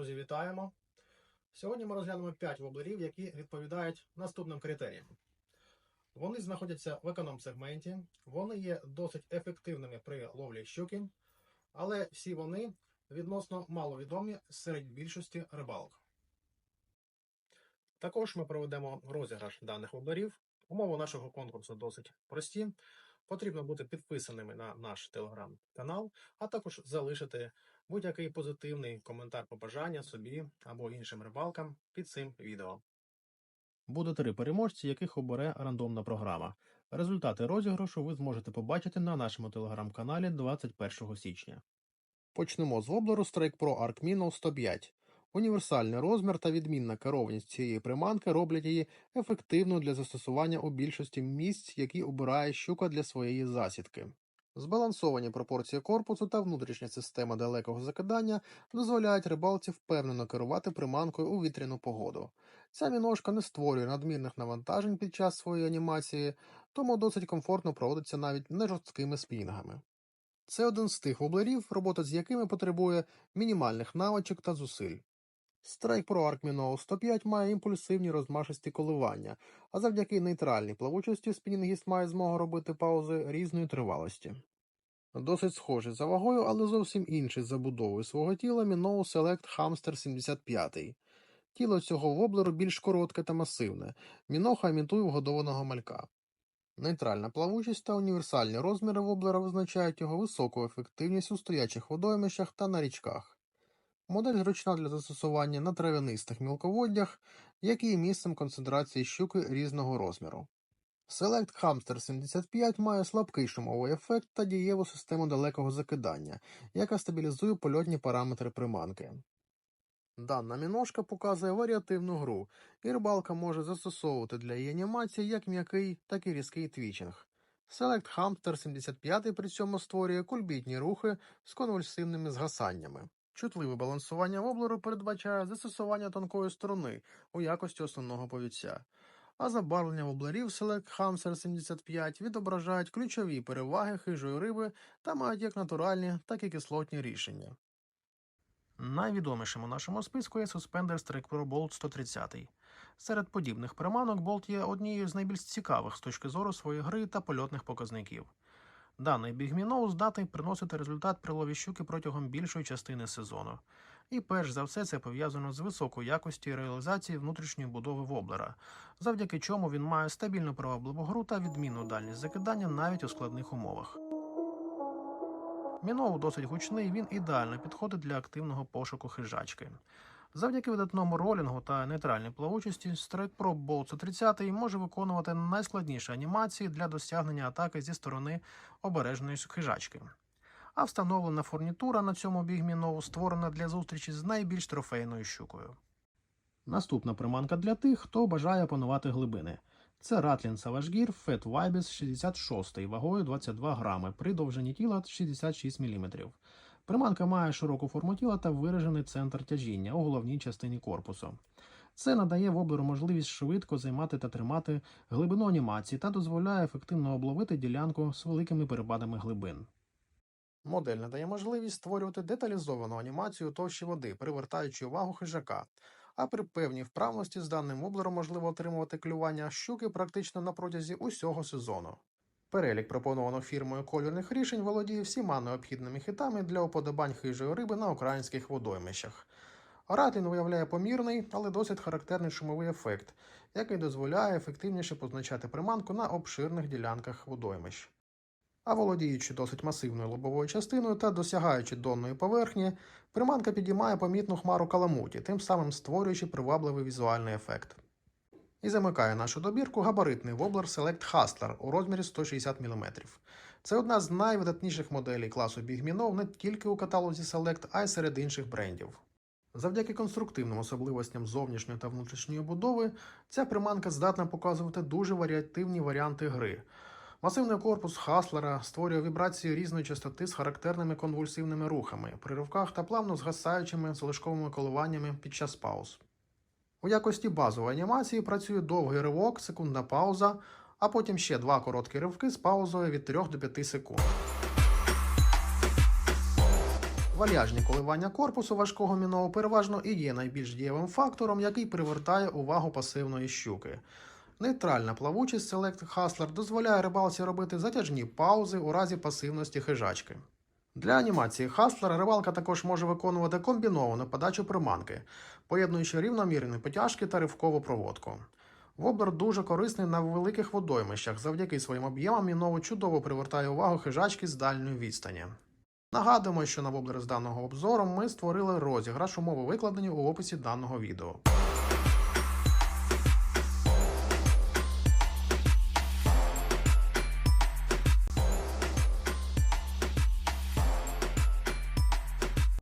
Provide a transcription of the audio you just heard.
Друзі, вітаємо! Сьогодні ми розглянемо 5 воблерів, які відповідають наступним критеріям. Вони знаходяться в економ-сегменті, вони є досить ефективними при ловлі щуки, але всі вони відносно маловідомі серед більшості рибалок. Також ми проведемо розіграш даних воблерів. Умови нашого конкурсу досить прості. Потрібно бути підписаними на наш телеграм-канал, а також залишити будь-який позитивний коментар побажання собі або іншим рибалкам під цим відео. Буде три переможці, яких обере рандомна програма. Результати розіграшу ви зможете побачити на нашому телеграм-каналі 21 січня. Почнемо з воблеру Strike Pro Arc Minnow 105. Універсальний розмір та відмінна керованість цієї приманки роблять її ефективною для застосування у більшості місць, які обирає щука для своєї засідки. Збалансовані пропорції корпусу та внутрішня система далекого закидання дозволяють рибалці впевнено керувати приманкою у вітряну погоду. Ця міножка не створює надмірних навантажень під час своєї анімації, тому досить комфортно проводиться навіть не жорсткими спінгами. Це один з тих воблерів, робота з якими потребує мінімальних навичок та зусиль. Arc Minnow 105 має імпульсивні розмашисті коливання, а завдяки нейтральній плавучості спінінгіст має змогу робити паузи різної тривалості. Досить схожий за вагою, але зовсім інший за будовою свого тіла Minnow Select Hamster 75. Тіло цього воблеру більш коротке та масивне, міноха імітує вгодованого малька. Нейтральна плавучість та універсальні розміри воблера визначають його високу ефективність у стоячих водоймищах та на річках. Модель зручна для застосування на трав'янистих мілководдях, які є місцем концентрації щуки різного розміру. Select Hamster 75 має слабкий шумовий ефект та дієву систему далекого закидання, яка стабілізує польотні параметри приманки. Дана міношка показує варіативну гру, і рибалка може застосовувати для її анімації як м'який, так і різкий твічинг. Select Hamster 75 при цьому створює кульбітні рухи з конвульсивними згасаннями. Чутливе балансування воблеру передбачає застосування тонкої сторони у якості основного повідця, а забарвлення воблерів Select Hamster 75 відображають ключові переваги хижої риби та мають як натуральні, так і кислотні рішення. Найвідомішим у нашому списку є суспендер Strike Pro Bolt 130. Серед подібних приманок Bolt є однією з найбільш цікавих з точки зору своєї гри та польотних показників. Даний бігміноу здатний приносити результат при лові щуки протягом більшої частини сезону. І перш за все це пов'язано з високою якістю реалізації внутрішньої будови воблера, завдяки чому він має стабільну привабливу гру та відмінну дальність закидання навіть у складних умовах. Міноу досить гучний, він ідеально підходить для активного пошуку хижачки. Завдяки видатному ролінгу та нейтральній плавучості, Strike Pro Bolt 130 може виконувати найскладніші анімації для досягнення атаки зі сторони обережної хижачки. А встановлена фурнітура на цьому бігмінову створена для зустрічі з найбільш трофейною щукою. Наступна приманка для тих, хто бажає опанувати глибини. Це Ratlin Savage Gear Fat Vibes 66 вагою 22 грами при довжині тіла 66 мм. Приманка має широку форму тіла та виражений центр тяжіння у головній частині корпусу. Це надає воблеру можливість швидко займати та тримати глибину анімації та дозволяє ефективно обловити ділянку з великими перепадами глибин. Модель надає можливість створювати деталізовану анімацію товщі води, привертаючи увагу хижака. А при певній вправності з даним воблером можливо отримувати клювання щуки практично на протязі усього сезону. Перелік пропонованих фірмою кольорних рішень володіє всіма необхідними хитами для уподобань хижої риби на українських водоймищах. Ратлін виявляє помірний, але досить характерний шумовий ефект, який дозволяє ефективніше позначати приманку на обширних ділянках водоймищ. А володіючи досить масивною лобовою частиною та досягаючи донної поверхні, приманка підіймає помітну хмару каламуті, тим самим створюючи привабливий візуальний ефект. І замикає нашу добірку габаритний воблер Select Hustler у розмірі 160 мм. Це одна з найвидатніших моделей класу бігмінов не тільки у каталозі Select, а й серед інших брендів. Завдяки конструктивним особливостям зовнішньої та внутрішньої будови, ця приманка здатна показувати дуже варіативні варіанти гри. Масивний корпус Хаслера створює вібрації різної частоти з характерними конвульсивними рухами, при ривках та плавно згасаючими залишковими коливаннями під час пауз. У якості базової анімації працює довгий ривок, секундна пауза, а потім ще два короткі ривки з паузою від 3 до 5 секунд. Вальяжні коливання корпусу важкого мінову переважно і є найбільш дієвим фактором, який привертає увагу пасивної щуки. Нейтральна плавучість Select Hustler дозволяє рибалці робити затяжні паузи у разі пасивності хижачки. Для анімації Hustler рибалка також може виконувати комбіновану подачу приманки, поєднуючи рівномірні потяжки та ривкову проводку. Воблер дуже корисний на великих водоймищах, завдяки своїм об'ємам міново чудово привертає увагу хижачки з дальньої відстані. Нагадуємо, що на воблер з даного обзору ми створили розіграш умови викладені у описі даного відео.